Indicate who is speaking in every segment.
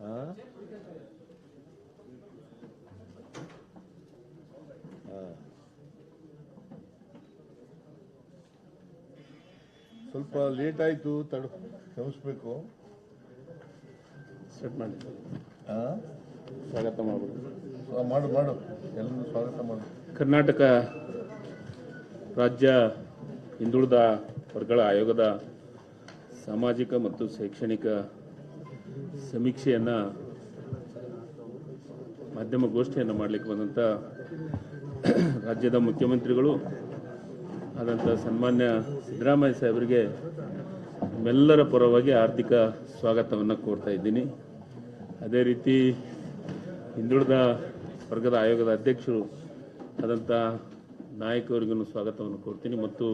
Speaker 1: ಹಾಂ. ಸ್ವಲ್ಪ ಲೇಟ್ ಆಯ್ತು ತಡ ಕ್ಷಮಿಸ್ಬೇಕು
Speaker 2: ಸೆಟ್ ಮಾಡಿ.
Speaker 1: ಹಾಂ?
Speaker 2: ಸ್ವಾಗತ
Speaker 1: ಮಾಡಬೇಕು ಮಾಡು ಮಾಡು. ಎಲ್ಲರೂ ಸ್ವಾಗತ ಮಾಡು.
Speaker 2: ಕರ್ನಾಟಕ ರಾಜ್ಯ ಹಿಂದುಳಿದ ವರ್ಗಗಳ ಆಯೋಗದ ಸಾಮಾಜಿಕ ಮತ್ತು ಶೈಕ್ಷಣಿಕ ಸಮೀಕ್ಷೆಯನ್ನು, ಮಾಧ್ಯಮ ಗೋಷ್ಠಿಯನ್ನು ಮಾಡಲಿಕ್ಕೆ ಬಂದಂಥ ರಾಜ್ಯದ ಮುಖ್ಯಮಂತ್ರಿಗಳು ಆದಂಥ ಸನ್ಮಾನ್ಯ ಸಿದ್ದರಾಮಯ್ಯ ಸಾಹೇಬರಿಗೆ ನಿಮ್ಮೆಲ್ಲರ ಪರವಾಗಿ ಆರ್ಥಿಕ ಸ್ವಾಗತವನ್ನು ಕೋರ್ತಾ ಇದ್ದೀನಿ. ಅದೇ ರೀತಿ ಹಿಂದುಳಿದ ವರ್ಗದ ಆಯೋಗದ ಅಧ್ಯಕ್ಷರು ಆದಂಥ ನಾಯಕರಿಗೂ ಸ್ವಾಗತವನ್ನು ಕೋರ್ತೀನಿ ಮತ್ತು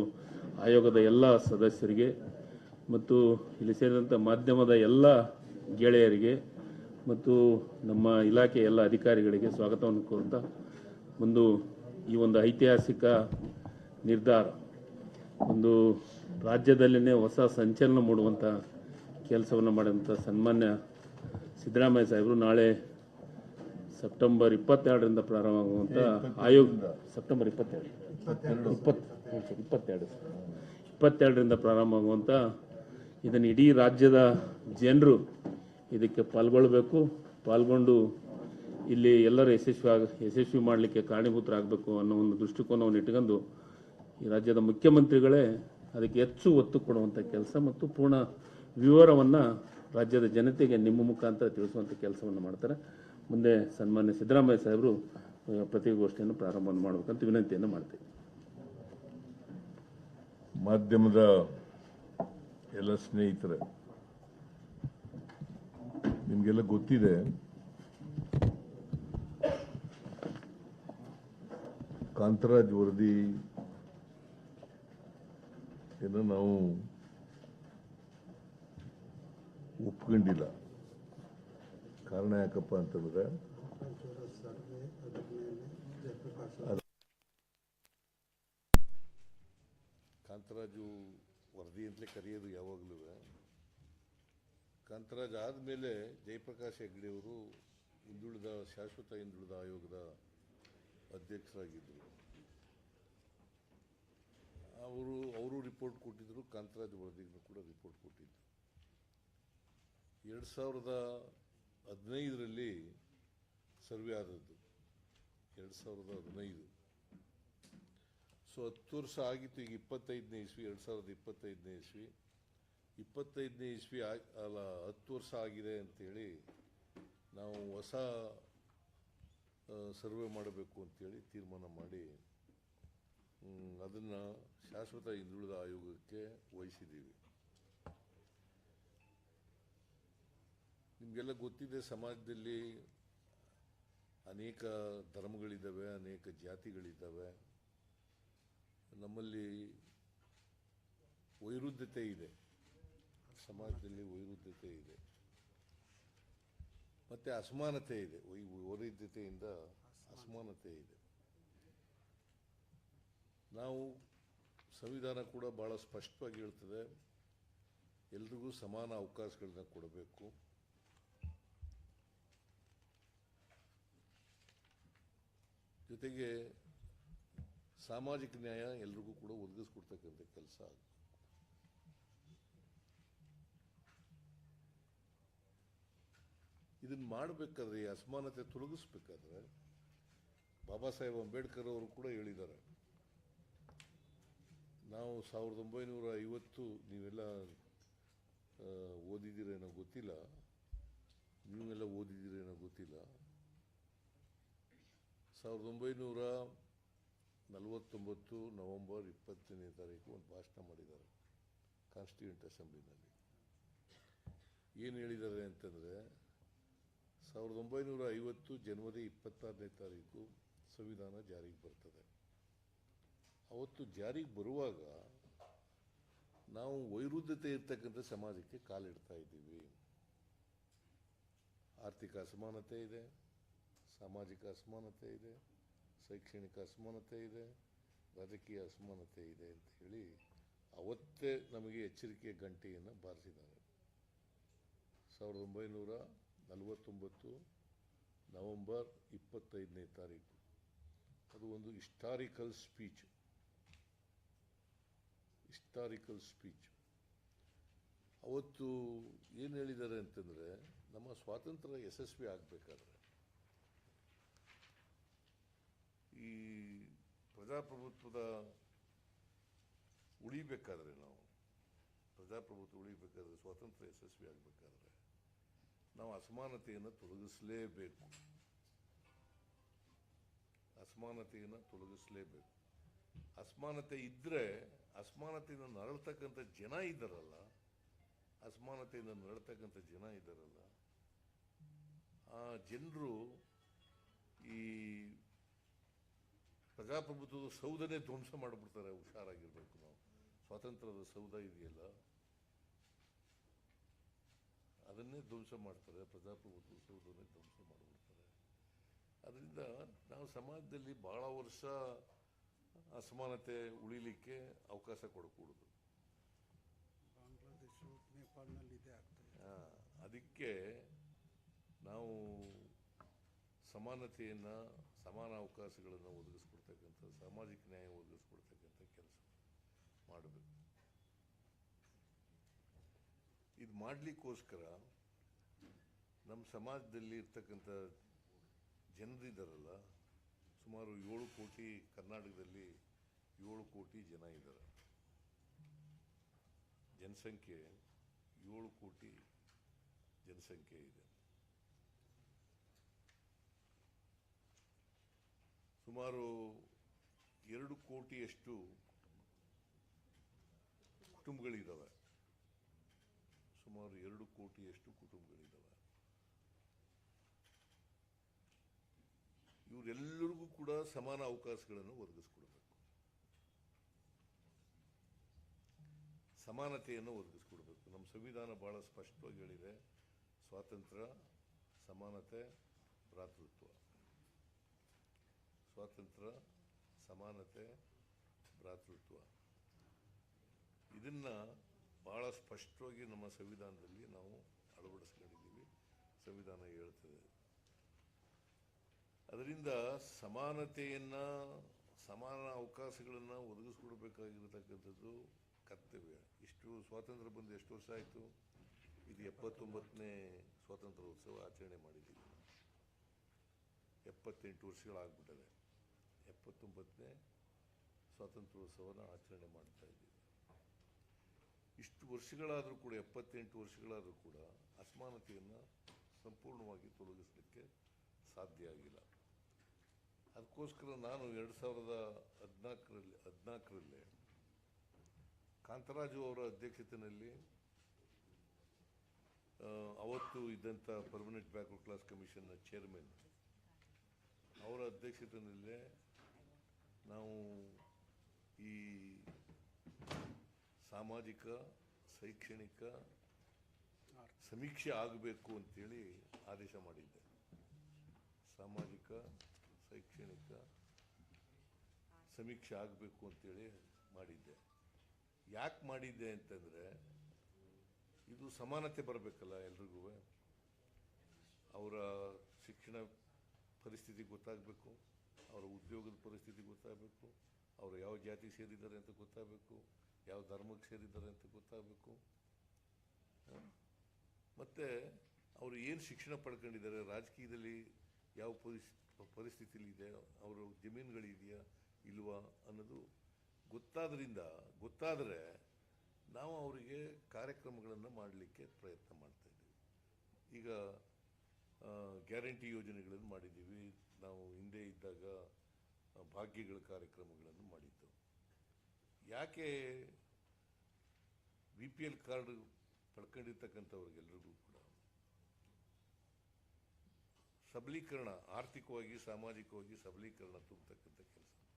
Speaker 2: ಆಯೋಗದ ಎಲ್ಲ ಸದಸ್ಯರಿಗೆ ಮತ್ತು ಇಲ್ಲಿ ಸೇರಿದಂಥ ಮಾಧ್ಯಮದ ಎಲ್ಲ ಗೆಳೆಯರಿಗೆ ಮತ್ತು ನಮ್ಮ ಇಲಾಖೆಯ ಎಲ್ಲ ಅಧಿಕಾರಿಗಳಿಗೆ ಸ್ವಾಗತವನ್ನು ಕೋರ್ತಾ ಒಂದು ಈ ಒಂದು ಐತಿಹಾಸಿಕ ನಿರ್ಧಾರ ಒಂದು ರಾಜ್ಯದಲ್ಲಿನೇ ಹೊಸ ಸಂಚಲನ ಮೂಡುವಂಥ ಕೆಲಸವನ್ನು ಮಾಡಿದಂಥ ಸನ್ಮಾನ್ಯ ಸಿದ್ದರಾಮಯ್ಯ ಸಾಹೇಬರು ನಾಳೆ ಸೆಪ್ಟೆಂಬರ್ ಇಪ್ಪತ್ತೆರಡರಿಂದ ಪ್ರಾರಂಭವಾಗುವಂಥ ಆಯೋಗ ಸೆಪ್ಟೆಂಬರ್ ಇಪ್ಪತ್ತೆರಡು. ಇಪ್ಪತ್ತು ಇಪ್ಪತ್ತೆರಡು. ಇಪ್ಪತ್ತೆರಡರಿಂದ ಪ್ರಾರಂಭವಾಗುವಂಥ ಇದನ್ನು ಇಡೀ ರಾಜ್ಯದ ಜನರು ಇದಕ್ಕೆ ಪಾಲ್ಗೊಳ್ಬೇಕು. ಪಾಲ್ಗೊಂಡು ಇಲ್ಲಿ ಎಲ್ಲರೂ ಯಶಸ್ವಿ ಆಗ, ಯಶಸ್ವಿ ಮಾಡಲಿಕ್ಕೆ ಕಾರಣೀಭೂತರಾಗಬೇಕು ಅನ್ನೋ ಒಂದು ದೃಷ್ಟಿಕೋನವನ್ನು ಇಟ್ಕೊಂಡು ಈ ರಾಜ್ಯದ ಮುಖ್ಯಮಂತ್ರಿಗಳೇ ಅದಕ್ಕೆ ಹೆಚ್ಚು ಒತ್ತು ಕೊಡುವಂಥ ಕೆಲಸ ಮತ್ತು ಪೂರ್ಣ ವಿವರವನ್ನು ರಾಜ್ಯದ ಜನತೆಗೆ ನಿಮ್ಮ ಮುಖಾಂತರ ತಿಳಿಸುವಂಥ ಕೆಲಸವನ್ನು ಮಾಡ್ತಾರೆ. ಮುಂದೆ ಸನ್ಮಾನ್ಯ ಸಿದ್ದರಾಮಯ್ಯ ಸಾಹೇಬರು ಪ್ರತಿಗೋಷ್ಠಿಯನ್ನು ಪ್ರಾರಂಭ ಮಾಡಬೇಕಂತ ವಿನಂತಿಯನ್ನು ಮಾಡ್ತೀವಿ
Speaker 1: ಮಾಧ್ಯಮದ ಎಲ್ಲ ಸ್ನೇಹಿತರೆ ನಿಮಗೆಲ್ಲ ಗೊತ್ತಿದೆ. ಕಾಂತರಾಜ್ ವರದಿ ಏನು ನಾವು ಒಪ್ಕೊಂಡಿಲ್ಲ. ಕಾರಣ ಯಾಕಪ್ಪ ಅಂತಂದ್ರೆ ಕಾಂತರಾಜು ವರದಿ ಅಂತಲೇ ಕರೆಯೋದು ಯಾವಾಗಲೂ. ಕಾಂತರಾಜ್ ಆದಮೇಲೆ ಜಯಪ್ರಕಾಶ್ ಹೆಗ್ಡೆಯವರು ಹಿಂದುಳಿದ, ಶಾಶ್ವತ ಹಿಂದುಳಿದ ಆಯೋಗದ ಅಧ್ಯಕ್ಷರಾಗಿದ್ದರು ಅವರು ಅವರು ರಿಪೋರ್ಟ್ ಕೊಟ್ಟಿದ್ದರು ಕಾಂತರಾಜ್ ವರದಿಗೂ ಕೂಡ ರಿಪೋರ್ಟ್ ಕೊಟ್ಟಿದ್ದರು ಎರಡು ಸಾವಿರದ ಹದಿನೈದರಲ್ಲಿ ಸರ್ವೆ ಆದದ್ದು. ಎರಡು ಸಾವಿರದ ಹದಿನೈದು. ಸೊ ಹತ್ತು ವರ್ಷ ಆಗಿತ್ತು, ಈಗ ಇಪ್ಪತ್ತೈದನೇ ಇಸ್ವಿ, ಎರಡು ಸಾವಿರದ ಇಪ್ಪತ್ತೈದನೇ ಇಸ್ವಿ. ಇಪ್ಪತ್ತೈದನೇ ಇಸ್ವಿ ಅಲ್ಲ, ಹತ್ತು ವರ್ಷ ಆಗಿದೆ ಅಂಥೇಳಿ ನಾವು ಹೊಸ ಸರ್ವೆ ಮಾಡಬೇಕು ಅಂತೇಳಿ ತೀರ್ಮಾನ ಮಾಡಿ ಅದನ್ನು ಶಾಶ್ವತ ಹಿಂದುಳಿದ ಆಯೋಗಕ್ಕೆ ವಹಿಸಿದ್ದೀವಿ. ನಿಮಗೆಲ್ಲ ಗೊತ್ತಿದೆ, ಸಮಾಜದಲ್ಲಿ ಅನೇಕ ಧರ್ಮಗಳಿದ್ದಾವೆ, ಅನೇಕ ಜಾತಿಗಳಿದ್ದಾವೆ. ನಮ್ಮಲ್ಲಿ ವೈರುಧ್ಯತೆ ಇದೆ. ಸಮಾಜದಲ್ಲಿ ವೈರುಧ್ಯತೆ ಇದೆ. ಮತ್ತೆ ಅಸಮಾನತೆ ಇದೆ. ವೈರುಧ್ಯತೆಯಿಂದ ಅಸಮಾನತೆ ಇದೆ. ನಾವು ಸಂವಿಧಾನ ಕೂಡ ಭಾಳ ಸ್ಪಷ್ಟವಾಗಿ ಹೇಳ್ತದೆ, ಎಲ್ರಿಗೂ ಸಮಾನ ಅವಕಾಶಗಳನ್ನ ಕೊಡಬೇಕು. ಜೊತೆಗೆ ಸಾಮಾಜಿಕ ನ್ಯಾಯ ಎಲ್ರಿಗೂ ಕೂಡ ಒದಗಿಸ್ಕೊಡ್ತಕ್ಕಂಥ ಕೆಲಸ ಆಗುತ್ತೆ. ಇದನ್ನು ಮಾಡಬೇಕಾದ್ರೆ, ಈ ಅಸಮಾನತೆ ತೊಲಗಿಸ್ಬೇಕಾದ್ರೆ ಬಾಬಾ ಸಾಹೇಬ್ ಅಂಬೇಡ್ಕರ್ ಅವರು ಕೂಡ ಹೇಳಿದ್ದಾರೆ. ನಾವು ಸಾವಿರದ ಒಂಬೈನೂರ ಐವತ್ತು ನೀವೆಲ್ಲ ಓದಿದ್ದೀರೇನೋ ಗೊತ್ತಿಲ್ಲ. ನೀವೆಲ್ಲ ಓದಿದ್ದೀರೇನೋ ಗೊತ್ತಿಲ್ಲ. ಸಾವಿರದ ಒಂಬೈನೂರ ನಲವತ್ತೊಂಬತ್ತು ನವೆಂಬರ್ ಇಪ್ಪತ್ತನೇ ತಾರೀಕು ಒಂದು ಭಾಷಣ ಮಾಡಿದ್ದಾರೆ ಕಾನ್ಸ್ಟಿಟ್ಯೂಂಟ್ ಅಸೆಂಬ್ಲಿನಲ್ಲಿ. ಏನು ಹೇಳಿದ್ದಾರೆ ಅಂತಂದರೆ ಸಾವಿರದ ಒಂಬೈನೂರ ಐವತ್ತು ಜನವರಿ ಇಪ್ಪತ್ತಾರನೇ ತಾರೀಕು ಸಂವಿಧಾನ ಜಾರಿಗೆ ಬರ್ತದೆ. ಅವತ್ತು ಜಾರಿಗೆ ಬರುವಾಗ ನಾವು ವೈರುಧ್ಯತೆ ಇರ್ತಕ್ಕಂಥ ಸಮಾಜಕ್ಕೆ ಕಾಲಿಡ್ತಾ ಇದ್ದೀವಿ. ಆರ್ಥಿಕ ಅಸಮಾನತೆ ಇದೆ, ಸಾಮಾಜಿಕ ಅಸಮಾನತೆ ಇದೆ, ಶೈಕ್ಷಣಿಕ ಅಸಮಾನತೆ ಇದೆ, ರಾಜಕೀಯ ಅಸಮಾನತೆ ಇದೆ ಅಂತ ಹೇಳಿ ಅವತ್ತೇ ನಮಗೆ ಎಚ್ಚರಿಕೆಯ ಗಂಟೆಯನ್ನು ಬಾರಿಸಿದ್ದಾರೆ. ಸಾವಿರದ ಒಂಬೈನೂರ ನಲವತ್ತೊಂಬತ್ತು ನವೆಂಬರ್ ಇಪ್ಪತ್ತೈದನೇ ತಾರೀಕು. ಅದು ಒಂದು ಹಿಸ್ಟಾರಿಕಲ್ ಸ್ಪೀಚ್. Historical speech. ಅವತ್ತು ಏನು ಹೇಳಿದ್ದಾರೆ ಅಂತಂದರೆ, ನಮ್ಮ ಸ್ವಾತಂತ್ರ್ಯ ಯಶಸ್ವಿ ಆಗಬೇಕಾದ್ರೆ, ಈ ಪ್ರಜಾಪ್ರಭುತ್ವದ ಉಳಿಬೇಕಾದ್ರೆ ನಾವು, ಪ್ರಜಾಪ್ರಭುತ್ವ ಉಳಿಬೇಕಾದ್ರೆ ಸ್ವಾತಂತ್ರ್ಯ ಯಶಸ್ವಿ ಆಗಬೇಕಾದ್ರೆ ನಾವು ಅಸಮಾನತೆಯನ್ನು ತೊಲಗಿಸಲೇಬೇಕು. ಅಸಮಾನತೆಯನ್ನು ತೊಲಗಿಸಲೇಬೇಕು. ಅಸಮಾನತೆ ಇದ್ದರೆ ಅಸಮಾನತೆಯನ್ನು ನರಳ್ತಕ್ಕಂಥ ಜನ ಇದ್ದಾರಲ್ಲ, ಅಸಮಾನತೆಯಿಂದ ನರಳ್ತಕ್ಕಂಥ ಜನ ಇದ್ದಾರಲ್ಲ, ಆ ಜನರು ಈ ಪ್ರಜಾಪ್ರಭುತ್ವದ ಸೌಧನೇ ಧ್ವಂಸ ಮಾಡಿಬಿಡ್ತಾರೆ, ಹುಷಾರಾಗಿರಬೇಕು ನಾವು. ಸ್ವಾತಂತ್ರ್ಯದ ಸೌಧ ಇದೆಯಲ್ಲ. ಅದನ್ನೇ ಧ್ವಂಸ ಮಾಡ್ತಾರೆ ಪ್ರಜಾಪ್ರಭುತ್ವ ಸೌಧವನ್ನೇ ಧ್ವಂಸ ಮಾಡಿಬಿಡ್ತಾರೆ. ಅದರಿಂದ ನಾವು ಸಮಾಜದಲ್ಲಿ ಬಹಳ ವರ್ಷ ಅಸಮಾನತೆ ಉಳಿಲಿಕ್ಕೆ ಅವಕಾಶ ಕೊಡಕೂಡುದು.
Speaker 3: ಬಾಂಗ್ಲಾದೇಶ ನೇಪಾಳ್ನಲ್ಲಿ ಇದೆ
Speaker 1: ಆ, ಅದಕ್ಕೆ ನಾವು ಸಮಾನತೆಯನ್ನು ಸಮಾನ ಅವಕಾಶಗಳನ್ನು ಒದಗಿಸ್ಕೊಡ್ತಕ್ಕಂಥ ಸಾಮಾಜಿಕ ನ್ಯಾಯ ಒದಗಿಸ್ಕೊಡ್ತಕ್ಕಂಥ ಕೆಲಸ ಮಾಡಬೇಕು. ಇದು ಮಾಡಲಿಕ್ಕೋಸ್ಕರ ನಮ್ಮ ಸಮಾಜದಲ್ಲಿ ಇರ್ತಕ್ಕಂಥ ಜನರಿದ್ದಾರಲ್ಲ ಸುಮಾರು ಏಳು ಕೋಟಿ ಕರ್ನಾಟಕದಲ್ಲಿ ಏಳು ಕೋಟಿ ಜನ ಇದ್ದಾರೆ ಜನಸಂಖ್ಯೆ ಏಳು ಕೋಟಿ ಜನಸಂಖ್ಯೆ ಇದೆ. ಸುಮಾರು ಎರಡು ಕೋಟಿಯಷ್ಟು ಕುಟುಂಬಗಳಿದ್ದಾವೆ ಸುಮಾರು ಎರಡು ಕೋಟಿಯಷ್ಟು ಕುಟುಂಬಗಳಿದ್ದಾವೆ ಇವರೆಲ್ಲರಿಗೂ ಕೂಡ ಸಮಾನ ಅವಕಾಶಗಳನ್ನು ಒದಗಿಸ್ಕೊಡ್ಬೇಕು. ಸಮಾನತೆಯನ್ನು ಒದಗಿಸ್ಕೊಡ್ಬೇಕು. ನಮ್ಮ ಸಂವಿಧಾನ ಬಹಳ ಸ್ಪಷ್ಟವಾಗಿ ಹೇಳಿದೆ ಸ್ವಾತಂತ್ರ್ಯ ಸಮಾನತೆ, ಭ್ರಾತೃತ್ವ. ಸ್ವಾತಂತ್ರ್ಯ ಸಮಾನತೆ, ಭ್ರಾತೃತ್ವ. ಇದನ್ನ ಬಹಳ ಸ್ಪಷ್ಟವಾಗಿ ನಮ್ಮ ಸಂವಿಧಾನದಲ್ಲಿ ನಾವು ಅಳವಡಿಸ್ಕೊಂಡಿದ್ದೀವಿ. ಸಂವಿಧಾನ ಹೇಳ್ತದೆ. ಅದರಿಂದ ಸಮಾನತೆಯನ್ನು, ಸಮಾನ ಅವಕಾಶಗಳನ್ನು ಒದಗಿಸ್ಕೊಡ್ಬೇಕಾಗಿರತಕ್ಕಂಥದ್ದು ಕರ್ತವ್ಯ. ಇಷ್ಟು ಸ್ವಾತಂತ್ರ್ಯ ಬಂದು ಎಷ್ಟು ವರ್ಷ ಆಯಿತು? ಇದು ಎಪ್ಪತ್ತೊಂಬತ್ತನೇ ಸ್ವಾತಂತ್ರ್ಯೋತ್ಸವ ಆಚರಣೆ ಮಾಡಿದ್ದೀವಿ. ಎಪ್ಪತ್ತೆಂಟು ವರ್ಷಗಳಾಗ್ಬಿಟ್ಟಿದೆ ಎಪ್ಪತ್ತೊಂಬತ್ತನೇ ಸ್ವಾತಂತ್ರ್ಯೋತ್ಸವನ ಆಚರಣೆ ಮಾಡ್ತಾ ಇದ್ದೀವಿ. ಇಷ್ಟು ವರ್ಷಗಳಾದರೂ ಕೂಡ, ಎಪ್ಪತ್ತೆಂಟು ವರ್ಷಗಳಾದರೂ ಕೂಡ ಅಸಮಾನತೆಯನ್ನು ಸಂಪೂರ್ಣವಾಗಿ ತೊಲಗಿಸಲಿಕ್ಕೆ ಸಾಧ್ಯ ಆಗಿಲ್ಲ. ಅದಕ್ಕೋಸ್ಕರ ನಾನು ಎರಡು ಸಾವಿರದ ಹದಿನಾಲ್ಕರಲ್ಲಿ, ಹದಿನಾಲ್ಕರಲ್ಲೇ ಕಾಂತರಾಜು ಅವರ ಅಧ್ಯಕ್ಷತೆಯಲ್ಲಿ ಅವತ್ತು ಇದ್ದಂಥ ಪರ್ಮನೆಂಟ್ ಬ್ಯಾಕ್ವರ್ಡ್ ಕ್ಲಾಸ್ ಕಮಿಷನ್ನ ಚೇರ್ಮನ್ ಅವರ ಅಧ್ಯಕ್ಷತೆಯಲ್ಲೇ ಸಾಮಾಜಿಕ ಶೈಕ್ಷಣಿಕ ಸಮೀಕ್ಷೆ ಆಗಬೇಕು ಅಂತೇಳಿ ಆದೇಶ ಮಾಡಿದ್ದೆ. ಸಾಮಾಜಿಕ ಶೈಕ್ಷಣಿಕ ಸಮೀಕ್ಷೆ ಆಗಬೇಕು ಅಂತೇಳಿ ಮಾಡಿದ್ದೆ. ಯಾಕೆ ಮಾಡಿದ್ದೆ ಅಂತಂದರೆ ಇದು ಸಮಾನತೆ ಬರಬೇಕಲ್ಲ ಎಲ್ರಿಗೂ. ಅವರ ಶಿಕ್ಷಣ ಪರಿಸ್ಥಿತಿ ಗೊತ್ತಾಗಬೇಕು ಅವರ ಉದ್ಯೋಗದ ಪರಿಸ್ಥಿತಿ ಗೊತ್ತಾಗಬೇಕು ಅವರು ಯಾವ ಜಾತಿ ಸೇರಿದ್ದಾರೆ ಅಂತ ಗೊತ್ತಾಗಬೇಕು ಯಾವ ಧರ್ಮಕ್ಕೆ ಸೇರಿದ್ದಾರೆ ಅಂತ ಗೊತ್ತಾಗಬೇಕು. ಮತ್ತು ಅವರು ಏನು ಶಿಕ್ಷಣ ಪಡ್ಕೊಂಡಿದ್ದಾರೆ? ರಾಜಕೀಯದಲ್ಲಿ ಯಾವ ಪರಿಸ್ ಪರಿಸ್ಥಿತಿಲಿ ಇದೆ ಅವರ ಜಮೀನುಗಳಿದೆಯಾ ಇಲ್ವಾ ಅನ್ನೋದು ಗೊತ್ತಾದ್ರಿಂದ, ಗೊತ್ತಾದರೆ ನಾವು ಅವರಿಗೆ ಕಾರ್ಯಕ್ರಮಗಳನ್ನು ಮಾಡಲಿಕ್ಕೆ ಪ್ರಯತ್ನ ಮಾಡ್ತಾ ಇದ್ದೀವಿ. ಈಗ ಗ್ಯಾರಂಟಿ ಯೋಜನೆಗಳನ್ನು ಮಾಡಿದ್ದೀವಿ. ನಾವು ಹಿಂದೆ ಇದ್ದಾಗ ಭಾಗ್ಯಗಳ ಕಾರ್ಯಕ್ರಮಗಳನ್ನು ಮಾಡಿದ್ದು ಯಾಕೆ ಬಿ ಪಿ ಎಲ್ ಕಾರ್ಡ್ ಪಡ್ಕೊಂಡಿರ್ತಕ್ಕಂಥವ್ರಿಗೆಲ್ರಿಗೂ ಕೂಡ ಸಬಲೀಕರಣ ಆರ್ಥಿಕವಾಗಿ ಸಾಮಾಜಿಕವಾಗಿ ಸಬಲೀಕರಣ ತುಂಬತಕ್ಕಂಥ